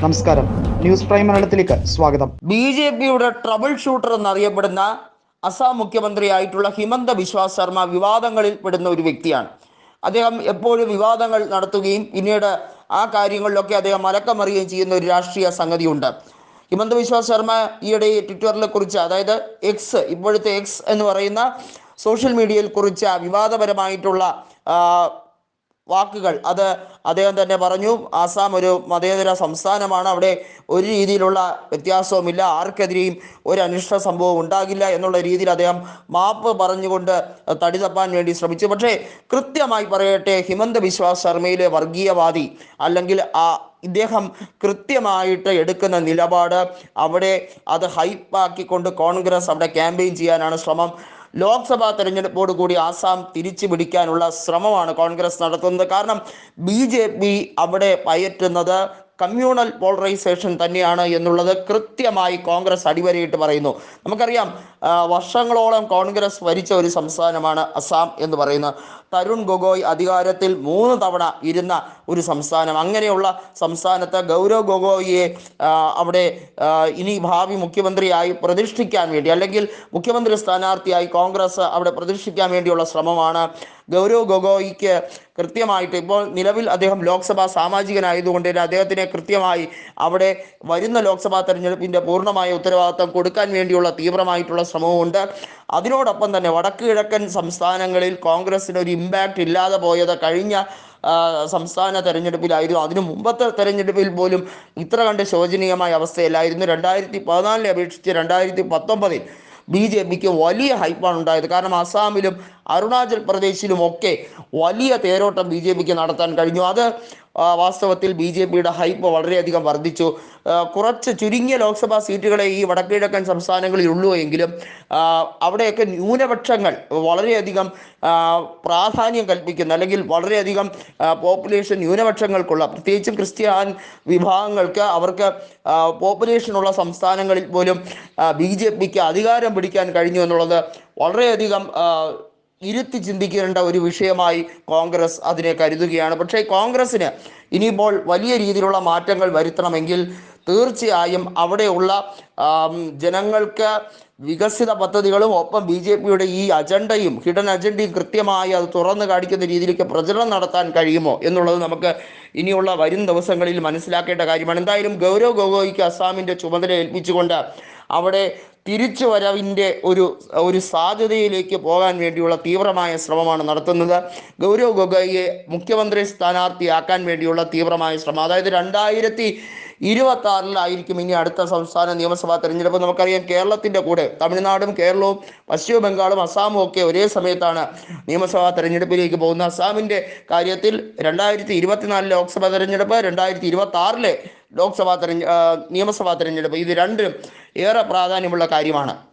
നമസ്കാരം. News prime മലയാളത്തിലേക്ക് സ്വാഗതം. ബി ജെ പിയുടെ ട്രബിൾ ഷൂട്ടർ എന്നറിയപ്പെടുന്ന അസാം മുഖ്യമന്ത്രിയായിട്ടുള്ള ഹിമന്ത ബിശ്വ ശർമ്മ വിവാദങ്ങളിൽ പെടുന്ന ഒരു വ്യക്തിയാണ്. അദ്ദേഹം എപ്പോഴും വിവാദങ്ങൾ നടത്തുകയും പിന്നീട് ആ കാര്യങ്ങളിലൊക്കെ അദ്ദേഹം മലക്കമറിയുകയും ചെയ്യുന്ന ഒരു രാഷ്ട്രീയ സംഗതിയുണ്ട്. ഹിമന്ത ബിശ്വ ശർമ്മ ഈയിടെ ട്വിറ്ററിനെ കുറിച്ച് അതായത് എക്സ് ഇപ്പോഴത്തെ എക്സ് എന്ന് പറയുന്ന സോഷ്യൽ മീഡിയയിൽ കുറിച്ച വിവാദപരമായിട്ടുള്ള വാക്കുകൾ. അത് അദ്ദേഹം തന്നെ പറഞ്ഞു ആസാം ഒരു മതേതര സംസ്ഥാനമാണ് അവിടെ ഒരു രീതിയിലുള്ള വ്യത്യാസവുമില്ല ആർക്കെതിരെയും ഒരു അനിഷ്ട സംഭവം ഉണ്ടാകില്ല എന്നുള്ള രീതിയിൽ അദ്ദേഹം മാപ്പ് പറഞ്ഞുകൊണ്ട് തടി തപ്പാൻ വേണ്ടി ശ്രമിച്ചു. പക്ഷേ കൃത്യമായി പറയട്ടെ ഹിമന്ത ബിശ്വ ശർമ്മയിലെ വർഗീയവാദി അല്ലെങ്കിൽ ആ ഇദ്ദേഹം കൃത്യമായിട്ട് എടുക്കുന്ന നിലപാട് അവിടെ അത് ഹൈപ്പാക്കിക്കൊണ്ട് കോൺഗ്രസ് അവിടെ ക്യാമ്പയിൻ ചെയ്യാനാണ് ശ്രമം. ലോക്സഭാ തെരഞ്ഞെടുപ്പോട് കൂടി ആസാം തിരിച്ചു പിടിക്കാനുള്ള ശ്രമമാണ് കോൺഗ്രസ് നടത്തുന്നത്. കാരണം ബി ജെ പി അവിടെ പയറ്റുന്നത് കമ്മ്യൂണൽ പോളറൈസേഷൻ തന്നെയാണ് എന്നുള്ളത് കൃത്യമായി കോൺഗ്രസ് അടിവരയിട്ട് പറയുന്നു. നമുക്കറിയാം വർഷങ്ങളോളം കോൺഗ്രസ് ഭരിച്ച ഒരു സംസ്ഥാനമാണ് അസാം എന്ന് പറയുന്നത് തരുൺ ഗൊഗോയ് അധികാരത്തിൽ മൂന്ന് തവണ ഇരുന്ന ഒരു സംസ്ഥാനം. അങ്ങനെയുള്ള സംസ്ഥാനത്ത് ഗൗരവ് ഗൊഗോയിയെ അവിടെ ഇനി ഭാവി മുഖ്യമന്ത്രിയായി പ്രതിഷ്ഠിക്കാൻ വേണ്ടി അല്ലെങ്കിൽ മുഖ്യമന്ത്രി സ്ഥാനാർത്ഥിയായി കോൺഗ്രസ് അവിടെ പ്രതിഷ്ഠിക്കാൻ വേണ്ടിയുള്ള ശ്രമമാണ് ഗൗരവ് ഗൊഗോയിക്ക് കൃത്യമായിട്ട്. ഇപ്പോൾ നിലവിൽ അദ്ദേഹം ലോക്സഭാ സാമാജികനായതുകൊണ്ട് തന്നെ അദ്ദേഹത്തിന് കൃത്യമായി അവിടെ വരുന്ന ലോക്സഭാ തെരഞ്ഞെടുപ്പിന്റെ പൂർണമായ ഉത്തരവാദിത്തം കൊടുക്കാൻ വേണ്ടിയുള്ള തീവ്രമായിട്ടുള്ള ശ്രമവുമുണ്ട്. അതിനോടൊപ്പം തന്നെ വടക്ക് കിഴക്കൻ സംസ്ഥാനങ്ങളിൽ കോൺഗ്രസിന് ഒരു ഇമ്പാക്റ്റ് ഇല്ലാതെ പോയത് കഴിഞ്ഞ സംസ്ഥാന തെരഞ്ഞെടുപ്പിലായിരുന്നു. അതിനു മുമ്പത്തെ തെരഞ്ഞെടുപ്പിൽ പോലും ഇത്ര കണ്ട് ശോചനീയമായ അവസ്ഥയിലായിരുന്നു രണ്ടായിരത്തി പതിനാലിനെ അപേക്ഷിച്ച് രണ്ടായിരത്തി പത്തൊമ്പതിൽ ബി ജെ പിക്ക് വലിയ ഹൈപ്പാണ് ഉണ്ടായത്. കാരണം അസാമിലും അരുണാചൽ പ്രദേശിലും ഒക്കെ വലിയ തേരോട്ടം ബി ജെ പിക്ക് നടത്താൻ കഴിഞ്ഞു. അത് വാസ്തവത്തിൽ ബി ജെ പിയുടെ ഹൈപ്പ് വളരെയധികം വർദ്ധിച്ചു. കുറച്ച് ചുരുങ്ങിയ ലോക്സഭാ സീറ്റുകളെ ഈ വടക്കിഴക്കൻ സംസ്ഥാനങ്ങളിൽ ഉള്ളൂ എങ്കിലും അവിടെയൊക്കെ ന്യൂനപക്ഷങ്ങൾ വളരെയധികം പ്രാധാന്യം കൽപ്പിക്കുന്ന അല്ലെങ്കിൽ വളരെയധികം പോപ്പുലേഷൻ ന്യൂനപക്ഷങ്ങൾക്കുള്ള പ്രത്യേകിച്ചും ക്രിസ്ത്യൻ വിഭാഗങ്ങൾക്ക് അവർക്ക് പോപ്പുലേഷനുള്ള സംസ്ഥാനങ്ങളിൽ പോലും ബി ജെ പിക്ക് അധികാരം പിടിക്കാൻ കഴിഞ്ഞു എന്നുള്ളത് വളരെയധികം ഇരുത്തി ചിന്തിക്കേണ്ട ഒരു വിഷയമായി കോൺഗ്രസ് അതിനെ കരുതുകയാണ്. പക്ഷേ കോൺഗ്രസ്സിന് ഇനിയിപ്പോൾ വലിയ രീതിയിലുള്ള മാറ്റങ്ങൾ വരുത്തണമെങ്കിൽ തീർച്ചയായും അവിടെയുള്ള ജനങ്ങൾക്ക് വികസിത പദ്ധതികളും ഒപ്പം ബി ജെ പിയുടെ ഈ അജണ്ടയും ഹിഡൻ അജണ്ടയും കൃത്യമായി അത് തുറന്നു കാണിക്കുന്ന രീതിയിലേക്ക് പ്രചരണം നടത്താൻ കഴിയുമോ എന്നുള്ളത് നമുക്ക് ഇനിയുള്ള വരും ദിവസങ്ങളിൽ മനസ്സിലാക്കേണ്ട കാര്യമാണ്. എന്തായാലും ഗൗരവ് ഗൊഗോയ്ക്ക് അസാമിന്റെ ചുമതല ഏൽപ്പിച്ചുകൊണ്ട് അവിടെ തിരിച്ചു വരവിന്റെ ഒരു ഒരു സാധ്യതയിലേക്ക് പോകാൻ വേണ്ടിയുള്ള തീവ്രമായ ശ്രമമാണ് നടത്തുന്നത്. ഗൗരവ് ഗൊഗോയിയെ മുഖ്യമന്ത്രി സ്ഥാനാർത്ഥിയാക്കാൻ വേണ്ടിയുള്ള തീവ്രമായ ശ്രമം. അതായത് രണ്ടായിരത്തി ഇരുപത്തി ആറിലായിരിക്കും ഇനി അടുത്ത സംസ്ഥാന നിയമസഭാ തെരഞ്ഞെടുപ്പ്. നമുക്കറിയാം കേരളത്തിന്റെ കൂടെ തമിഴ്നാടും കേരളവും പശ്ചിമ ബംഗാളും അസാമും ഒക്കെ ഒരേ സമയത്താണ് നിയമസഭാ തെരഞ്ഞെടുപ്പിലേക്ക് പോകുന്നത്. അസാമിന്റെ കാര്യത്തിൽ രണ്ടായിരത്തി ഇരുപത്തിനാല് ലോക്സഭാ തെരഞ്ഞെടുപ്പ് രണ്ടായിരത്തി ഇരുപത്തി ആറിലെ ലോക്സഭാ തെരഞ്ഞെ നിയമസഭാ തെരഞ്ഞെടുപ്പ്. ഇത് രണ്ടും ഏറെ പ്രാധാന്യമുള്ള കാര്യമാണ്.